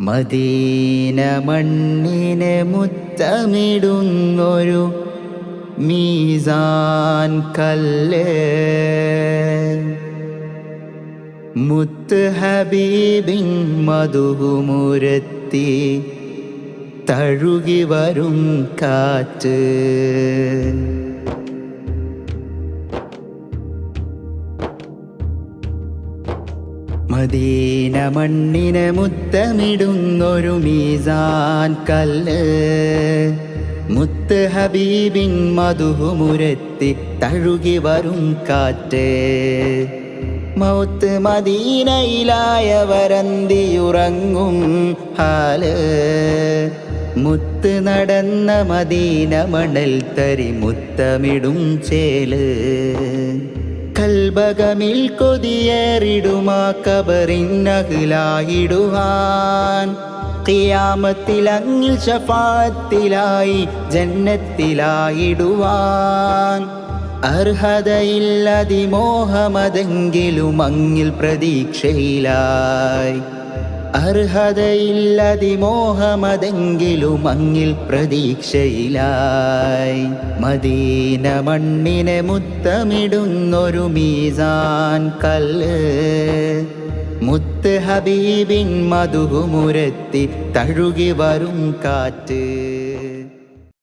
Medina മണ്ണിന് മുത്തമിടുന്നൊരു മീസാൻ കല്ല്? മുത്ത് ഹബീബിൻ മധുമുരത്തി തഴുകി വരും കാറ്റ്. മദീന മണ്ണിന് മുത്തമിടുന്നൊരു മീസാൻ കല്ല്. മുത്ത് ഹബീബിൻ മധുമുരത്തി തഴുകി വരും കാറ്റ്. മൗത്ത് മദീനയിലായവരന്തിയുറങ്ങും ഹാൽ. മുത്ത് നടന്ന മദീന മണൽ തരി മുത്തമിടും ചേൽ. കൽബകമിൽ കൊതിയേറിടുമാ കബറിനകിലായിടുവാൻ ഖിയാമത്തിലങ്ങിൽ ഷഫാത്തിലായി ജന്നത്തിലായിടുവാൻ. അർഹതയില്ലതിമോഹമതെങ്കിലും അങ്ങിൽ പ്രതീക്ഷയിലായി. അർഹതയില്ലതിമോഹമതെങ്കിലും അങ്ങിൽ പ്രതീക്ഷയിലായി. മദീന മണ്ണിനെ മുത്തമിടുന്നൊരു മീസാൻ കല്ല്. മുത്ത് ഹബീബിൻ മധുമുരത്തി തഴുകി വരും കാറ്റ്.